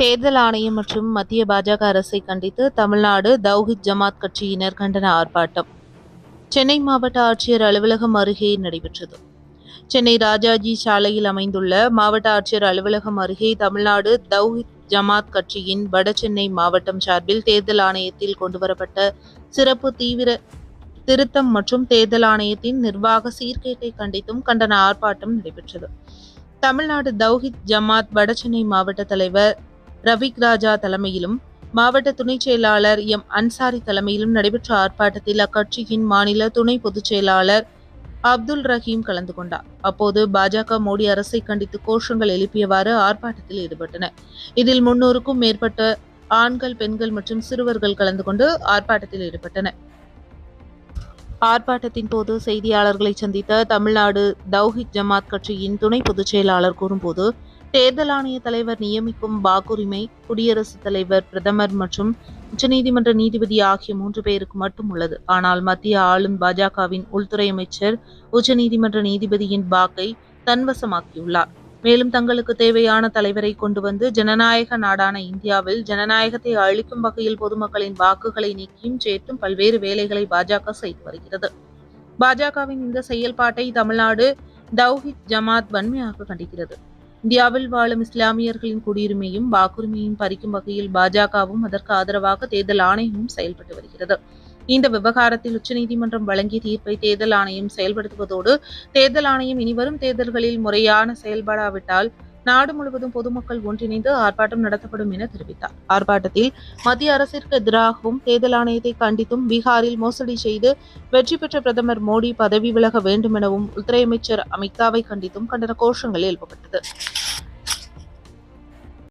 தேர்தல் ஆணையம் மற்றும் மத்திய பாஜக அரசை கண்டித்து தமிழ்நாடு தௌஹித் ஜமாத் கட்சியினர் கண்டன ஆர்ப்பாட்டம். சென்னை மாவட்ட ஆட்சியர் அலுவலகம் அருகே நடைபெற்றது. சென்னை ராஜாஜி சாலையில் அமைந்துள்ள மாவட்ட ஆட்சியர் அலுவலகம் அருகே தமிழ்நாடு தௌஹித் ஜமாத் கட்சியின் வடசென்னை மாவட்டம் சார்பில் தேர்தல் ஆணையத்தில் கொண்டுவரப்பட்ட சிறப்பு தீவிர திருத்தம் மற்றும் தேர்தல் ஆணையத்தின் நிர்வாக சீர்கேட்டை கண்டித்தும் கண்டன ஆர்ப்பாட்டம் நடைபெற்றது. தமிழ்நாடு தௌஹித் ஜமாத் வடசென்னை மாவட்ட தலைவர் ரவிக் ராஜா தலைமையிலும் மாவட்ட துணைச் செயலாளர் எம். அன்சாரி தலைமையிலும் நடைபெற்ற ஆர்ப்பாட்டத்தில் அக்கட்சியின் மாநில துணை பொதுச் செயலாளர் அப்துல் ரஹீம் கலந்து கொண்டார். அப்போது பாஜக மோடி அரசை கண்டித்து கோஷங்கள் எழுப்பியவாறு ஆர்ப்பாட்டத்தில் ஈடுபட்டனர். இதில் முன்னூறுக்கும் மேற்பட்ட ஆண்கள் பெண்கள் மற்றும் சிறுவர்கள் கலந்து கொண்டு ஆர்ப்பாட்டத்தில் ஈடுபட்டனர். ஆர்ப்பாட்டத்தின் போது செய்தியாளர்களை சந்தித்த தமிழ்நாடு தௌஹித் ஜமாத் கட்சியின் துணை பொதுச் செயலாளர் கூறும்போது தேர்தல் ஆணைய தலைவர் நியமிக்கும் வாக்குரிமை குடியரசுத் தலைவர் பிரதமர் மற்றும் உச்சநீதிமன்ற நீதிபதி ஆகிய மூன்று பேருக்கு மட்டும் உள்ளது. ஆனால் மத்திய ஆளும் பாஜகவின் உள்துறை அமைச்சர் உச்சநீதிமன்ற நீதிபதியின் வாக்கை தன்வசமாக்கியுள்ளார். மேலும் தங்களுக்கு தேவையான தலைவரை கொண்டு வந்து ஜனநாயக நாடான இந்தியாவில் ஜனநாயகத்தை அளிக்கும் வகையில் பொதுமக்களின் வாக்குகளை நீக்கியும் சேர்த்தும் பல்வேறு வேலைகளை பாஜக செய்து வருகிறது. பாஜகவின் இந்த செயல்பாட்டை தமிழ்நாடு தௌஹித் ஜமாத் வன்மையாக கண்டிக்கிறது. இந்தியாவில் வாழும் இஸ்லாமியர்களின் குடியுரிமையும் வாக்குரிமையும் பறிக்கும் வகையில் பாஜகவும் அதற்கு ஆதரவாக தேர்தல் ஆணையமும் செயல்பட்டு வருகிறது. இந்த விவகாரத்தில் உச்சநீதிமன்றம் வழங்கிய தீர்ப்பை தேர்தல் ஆணையம் செயல்படுத்துவதோடு தேர்தல் ஆணையம் இனிவரும் தேர்தல்களில் முறையான செயல்படாவிட்டால் நாடு முழுவதும் பொதுமக்கள் ஒன்றிணைந்து ஆர்ப்பாட்டம் நடத்தப்படும் என தெரிவித்தார். ஆர்ப்பாட்டத்தில் மத்திய அரசிற்கு எதிராகவும் தேர்தல் ஆணையத்தை கண்டித்தும் பீகாரில் மோசடி செய்து வெற்றி பெற்ற பிரதமர் மோடி பதவி விலக வேண்டும் எனவும் உள்துறை அமைச்சர் அமித்ஷாவை கண்டித்தும் கண்டன கோஷங்கள் எழுப்பப்பட்டது.